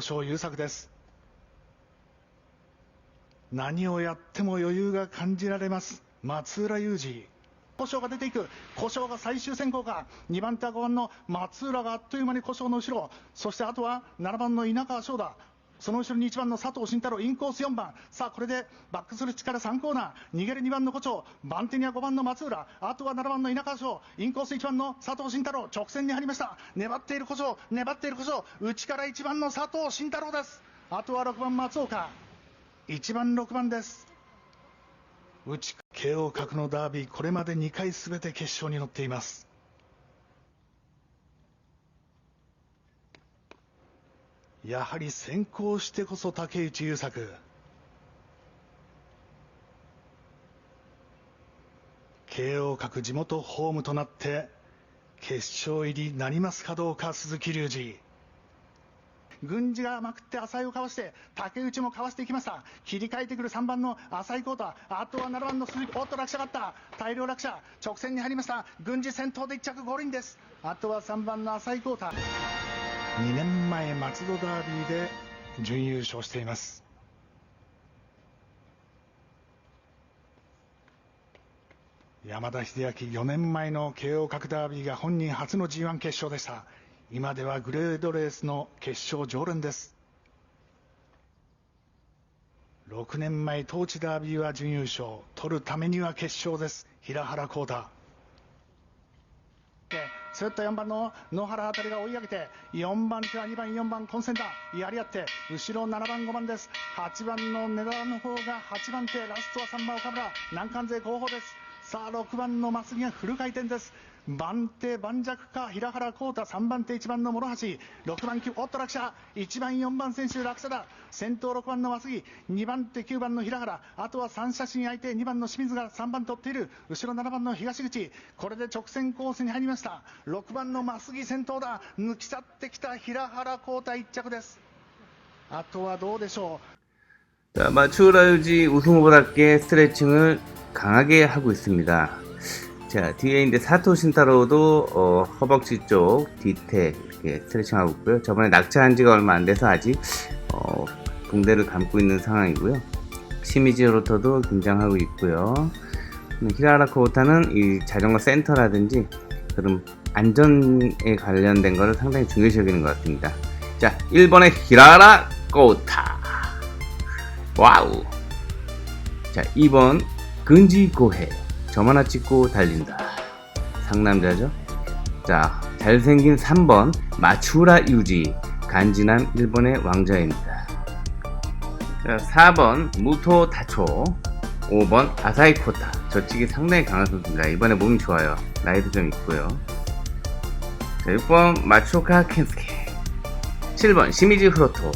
古性優作です。何をやっても余裕が感じられます。松浦裕二。故障が出ていく。故障が最終選考か。2番手は5番の松浦があっという間に故障の後ろ。そしてあとは7番の稲川翔だその後ろに1番の佐藤慎太郎インコース4番。さあこれでバックする力3コーナー。逃げる2番の胡蝶。番手には5番の松浦。あとは7番の稲川翔。インコース1番の佐藤慎太郎。直線に入りました。粘っている胡蝶。粘っている胡蝶。内から1番の佐藤慎太郎です。あとは6番松岡。1番6番です。内慶応角のダービー。これまで2回すべて決勝に乗っています。やはり先行してこそ竹内優作。慶応角地元ホームとなって決勝入りなりますかどうか鈴木隆二。軍事がまくって浅井をかわして竹内もかわしていきました。切り替えてくる3番の浅井浩太。あとは7番の鈴木。おっと落車があった。大量落車。直線に入りました。軍事先頭で1着五輪です。あとは3番の浅井浩太。2年前松戸ダービーで準優勝しています。山田秀明4年前の慶応角ダービーが本人初の G1 決勝でした。今ではグレードレースの決勝常連です。6年前トーチダービーは準優勝。取るためには決勝です。平原浩太。スッと4番の野原辺りが追い上げて4番手は2番4番混戦だ。やり合って後ろ7番5番です。8番の根田の方が8番手ラストは3番岡村。難関勢後方です。さあ6番の増木がフル回転です番手盤石か平原浩太3番手1番の諸橋6番9おっと落車1番4番選手落車だ先頭6番の増木2番手9番の平原あとは3写真相手2番の清水が3番取っている後ろ7番の東口これで直線コースに入りました6番の増木先頭だ抜き去ってきた平原浩太1着ですあとはどうでしょ 자, 마추라 유지 우승 후보답게 스트레칭을 강하게 하고 있습니다. 자, 뒤에 이제 사토 신타로도 어, 허벅지 쪽 뒤태 이렇게 스트레칭 하고 있고요. 저번에 낙차한 지가 얼마 안 돼서 아직 어, 붕대를 감고 있는 상황이고요. 시미지 로터도 긴장하고 있고요. 히라라 코타는 이 자전거 센터라든지 그런 안전에 관련된 거를 상당히 중요시 여기는 것 같습니다. 자, 1번의 히라라 코타. 와우. 자, 2번 근지고해. 점 하나 찍고 달린다. 상남자죠? 자, 잘생긴 3번 마추라 유지. 간지남 일본의 왕자입니다. 자, 4번 무토 다초. 5번 아사이코타. 저치기 상당히 강한 선수입니다. 이번에 몸이 좋아요. 나이도 좀 있고요. 자, 6번 마초카 켄스케. 7번 시미즈 흐로토.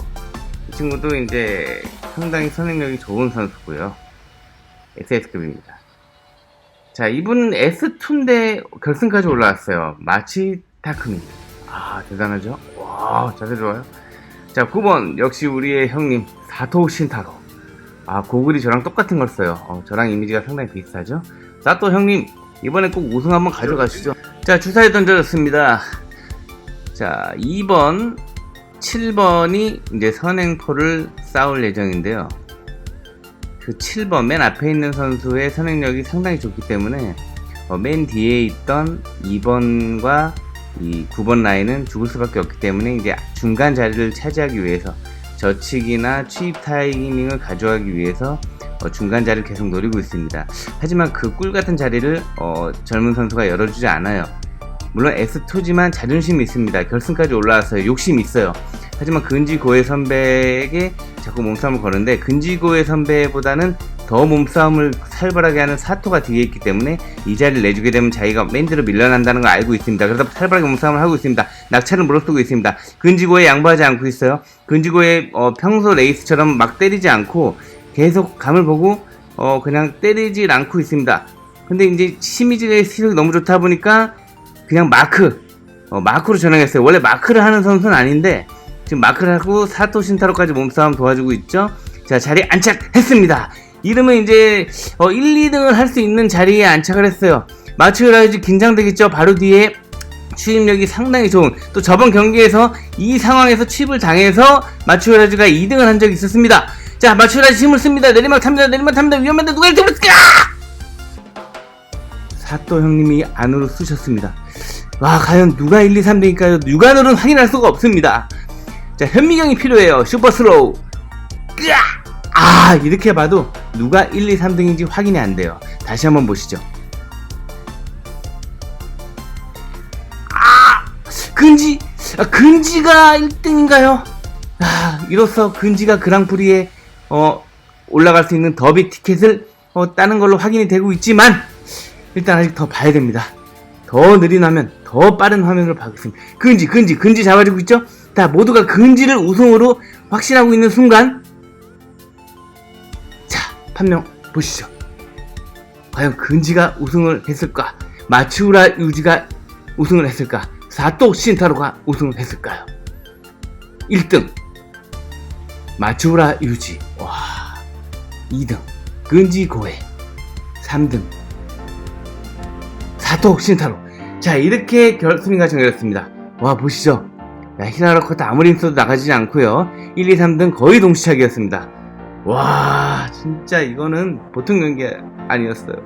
이 친구도 이제 상당히 선행력이 좋은 선수고요. SS급입니다. 자, 이분은 S2인데 결승까지 올라왔어요. 마치 타크미. 아, 대단하죠? 와, 자세 좋아요. 자, 9번. 역시 우리의 형님, 사토 신타로. 아, 고글이 저랑 똑같은 걸 써요. 어, 저랑 이미지가 상당히 비슷하죠? 사토 형님, 이번에 꼭 우승 한번 가져가시죠. 자, 주사위 던져졌습니다. 자, 2번, 7번이 이제 선행포를 쌓을 예정인데요. 그 7번 맨 앞에 있는 선수의 선행력이 상당히 좋기 때문에 어, 맨 뒤에 있던 2번과 이 9번 라인은 죽을 수밖에 없기 때문에 이제 중간 자리를 차지하기 위해서 저치기나 취입 타이밍을 가져가기 위해서 어, 중간 자리를 계속 노리고 있습니다. 하지만 그 꿀 같은 자리를 어, 젊은 선수가 열어주지 않아요. 물론 S2지만 자존심이 있습니다. 결승까지 올라왔어요. 욕심이 있어요. 하지만 근지고의 선배에게 자꾸 몸싸움을 거는데 근지고의 선배보다는 더 몸싸움을 살벌하게 하는 사토가 뒤에 있기 때문에 이 자리를 내주게 되면 자기가 맨드로 밀려난다는 걸 알고 있습니다. 그래서 살벌하게 몸싸움을 하고 있습니다. 낙차를 물어쓰고 있습니다. 근지고에 양보하지 않고 있어요. 근지고의 어, 평소 레이스처럼 막 때리지 않고 계속 감을 보고 어, 그냥 때리질 않고 있습니다. 근데 이제 시미즈의 실력이 너무 좋다 보니까 그냥 마크 어, 마크로 전향했어요. 원래 마크를 하는 선수는 아닌데 지금 마크를 하고 사토 신타로까지 몸싸움 도와주고 있죠. 자 자리에 안착했습니다. 이러면 이제 어, 1, 2등을 할 수 있는 자리에 안착을 했어요. 마츠라이즈 긴장되겠죠. 바로 뒤에 추임력이 상당히 좋은 또 저번 경기에서 이 상황에서 칩을 당해서 마추라즈가 2등을 한 적이 있었습니다. 자 마추라즈 힘을 씁니다. 내리막 탑니다. 내리막 탑니다. 위험한데 누가 1등을 까 사또 형님이 안으로 쑤셨습니다. 와 과연 누가 1, 2, 3등일까요? 육안으로는 확인할 수가 없습니다. 자 현미경이 필요해요. 슈퍼 슬로우. 아 이렇게 봐도 누가 1, 2, 3등인지 확인이 안 돼요. 다시 한번 보시죠. 아 근지 아, 근지가 1등인가요? 아 이로써 근지가 그랑프리에 어 올라갈 수 있는 더비 티켓을 어, 따는 걸로 확인이 되고 있지만 일단 아직 더 봐야 됩니다. 더 느린 화면, 더 빠른 화면으로 봐겠습니다. 근지, 근지, 근지 잡아주고 있죠? 자, 모두가 근지를 우승으로 확신하고 있는 순간, 자, 판명 보시죠. 과연 근지가 우승을 했을까? 마츠우라 유지가 우승을 했을까? 사또 신타로가 우승을 했을까요? 1등, 마츠우라 유지. 와, 2등, 근지 고에. 3등, 사토 신타로. 자, 이렇게 결승이가 정해졌습니다. 와, 보시죠. 야, 히나라 코타 아무리 힘써도 나가지 않고요. 1, 2, 3등 거의 동시착이었습니다. 와, 진짜 이거는 보통 경기 아니었어요.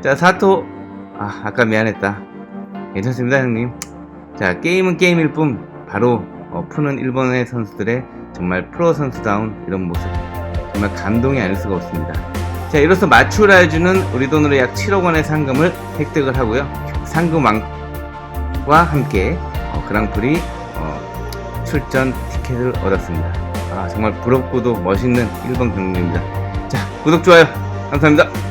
자, 사토. 아, 아까 미안했다. 괜찮습니다, 형님. 자, 게임은 게임일 뿐, 바로 어, 푸는 일본의 선수들의 정말 프로 선수다운 이런 모습. 정말 감동이 아닐 수가 없습니다. 자, 이로써 마추라이즈는 우리 돈으로 약 7억 원의 상금을 획득을 하고요. 상금왕과 함께 어, 그랑프리 어, 출전 티켓을 얻었습니다. 아, 정말 부럽고도 멋있는 1번 경기입니다. 자, 구독, 좋아요. 감사합니다.